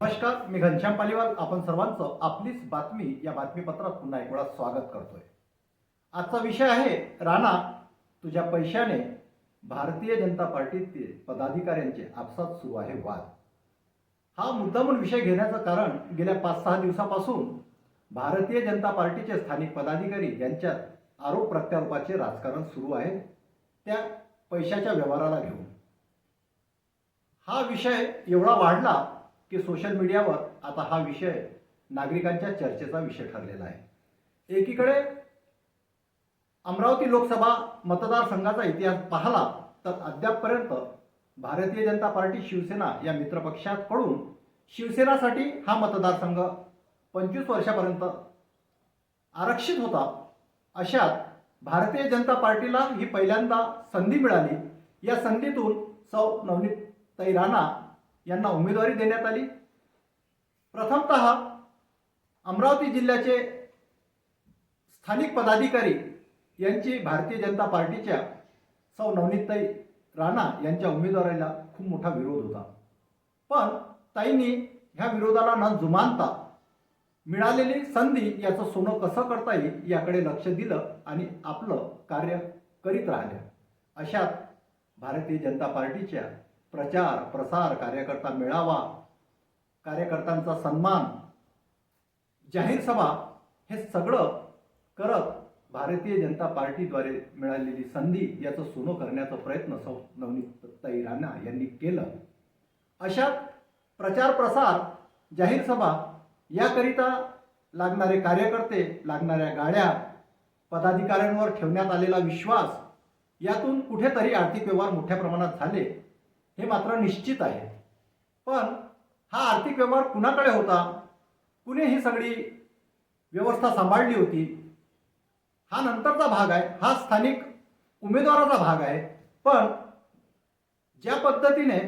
नमस्कार मी घनश्याम पालिवाल. आपण सर्वांचं आपलीच बातमी या बातमीपत्रात पुन्हा एक वेळा स्वागत करतोय. आजचा विषय आहे राणा तुझ्या पैशाने भारतीय जनता पार्टीतील पदाधिकाऱ्यांचे आपसात सुरू आहे वाद. हा मुद्दामून विषय घेण्याचं कारण गेल्या पाच सहा दिवसापासून भारतीय जनता पार्टीचे स्थानिक पदाधिकारी यांच्यात आरोप प्रत्यारोपाचे राजकारण सुरू आहे त्या पैशाच्या व्यवहाराला घेऊन. हा विषय एवढा वाढला की सोशल मीडियावर आता हा विषय नागरिकांच्या चर्चेचा विषय ठरलेला आहे. एकीकडे अमरावती लोकसभा मतदारसंघाचा इतिहास पाहला तर अद्यापपर्यंत भारतीय जनता पार्टी शिवसेना या मित्रपक्षाकडून शिवसेनासाठी हा मतदारसंघ पंचवीस वर्षापर्यंत आरक्षित होता. अशात भारतीय जनता पार्टीला ही पहिल्यांदा संधी मिळाली. या संधीतून सौ नवनीत राणा यांना उमेदवारी देण्यात आली. प्रथमत अमरावती जिल्ह्याचे स्थानिक पदाधिकारी यांची भारतीय जनता पार्टीच्या सौ नवनीतताई राणा यांच्या उमेदवारीला खूप मोठा विरोध होता. पण ताईंनी ह्या विरोधाला न जुमानता मिळालेली संधी याचं सोनं कसं करता येईल याकडे लक्ष दिलं आणि आपलं कार्य करीत राहिल्या. अशात भारतीय जनता पार्टीच्या प्रचार प्रसार कार्यकर्ता मेळावा कार्यकर्त्यांचा सन्मान जाहीर सभा हे सगळं करत भारतीय जनता पार्टीद्वारे मिळालेली संधी याचं सोनं करण्याचा प्रयत्न सौ नवनीतताई राणा यांनी केलं. अशा प्रचार प्रसार जाहीर सभा याकरिता लागणारे कार्यकर्ते लागणाऱ्या गाड्या पदाधिकाऱ्यांवर ठेवण्यात आलेला विश्वास यातून कुठेतरी आर्थिक व्यवहार मोठ्या प्रमाणात झाले. हे मात्र निश्चित आहे. पण हा आर्थिक व्यवहार कुणाकडे होता? कुणी ही सगळी व्यवस्था सांभाळली होती? हा नंतरचा भाग आहे. हा स्थानिक उमेदवाराचा भाग आहे. पण ज्या पद्धतीने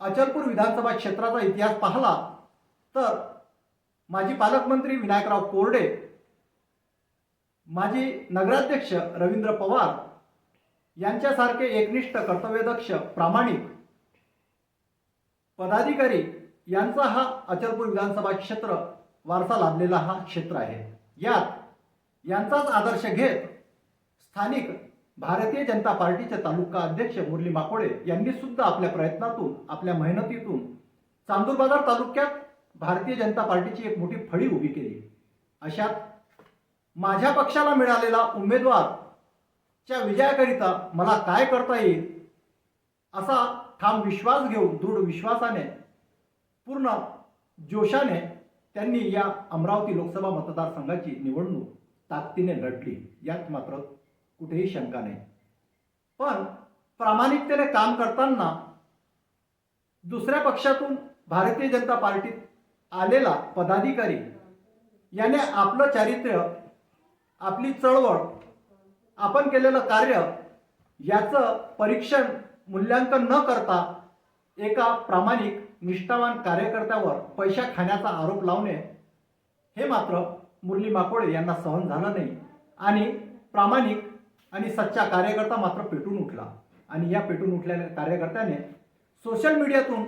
अचलपूर विधानसभा क्षेत्राचा इतिहास पाहला तर माजी पालकमंत्री विनायकराव कोरडे माजी नगराध्यक्ष रवींद्र पवार यांच्यासारखे एकनिष्ठ कर्तव्यदक्ष प्रामाणिक पदाधिकारी यांचा हा अचलपूर विधानसभा क्षेत्र वारसा लाभलेला हा क्षेत्र आहे. यात यांचाच आदर्श घेत स्थानिक भारतीय जनता पार्टीचे तालुका अध्यक्ष मुरली माकोडे यांनी सुद्धा आपल्या प्रयत्नातून आपल्या मेहनतीतून चांदूर बाजार तालुक्यात भारतीय जनता पार्टीची एक मोठी फळी उभी केली. अशात माझ्या पक्षाला मिळालेला उमेदवार च्या विजयाकरिता मला काय करता येईल असा ठाम विश्वास घेऊन दृढ विश्वासाने पूर्ण जोशाने त्यांनी या अमरावती लोकसभा मतदारसंघाची निवडणूक ताकदीने लढली. यात मात्र कुठेही शंका नाही. पण प्रामाणिकतेने काम करताना दुसऱ्या पक्षातून भारतीय जनता पार्टीत आलेला पदाधिकारी याने आपलं चारित्र्य आपली चळवळ आपण केलेलं कार्य याचं परीक्षण मूल्यांकन न करता एका प्रामाणिक निष्ठावान कार्यकर्त्यावर पैसा खाण्याचा आरोप लावणे हे मात्र मुरली माकोडे यांना सहन झालं नाही. आणि प्रामाणिक आणि सच्चा कार्यकर्ता मात्र पेटून उठला. आणि या पेटून उठलेल्या कार्यकर्त्याने सोशल मीडियातून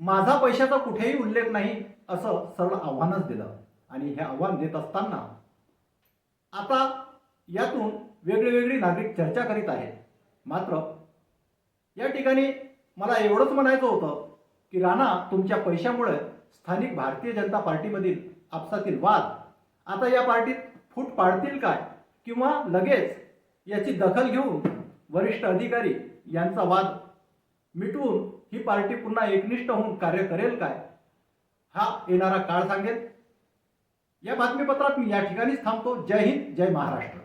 माझा पैशाचा कुठेही उल्लेख नाही असं सरळ आव्हानच दिलं. आणि हे आव्हान देत असताना आता यातून वेगळी नागरिक चर्चा करीत आहेत. मात्र या ठिकाणी मला एवढंच म्हणायचं होतं की राणा तुमच्या पैशामुळे स्थानिक भारतीय जनता पार्टीमधील आपसातील वाद आता या पार्टीत फूट पाडतील काय? किंवा लगेच याची दखल घेऊन वरिष्ठ अधिकारी यांचा वाद मिटवून ही पार्टी पुन्हा एकनिष्ठ होऊन कार्य करेल काय? हा येणारा काळ सांगेल. या बातमीपत्रात मी या ठिकाणीच थांबतो. जय हिंद जय महाराष्ट्र.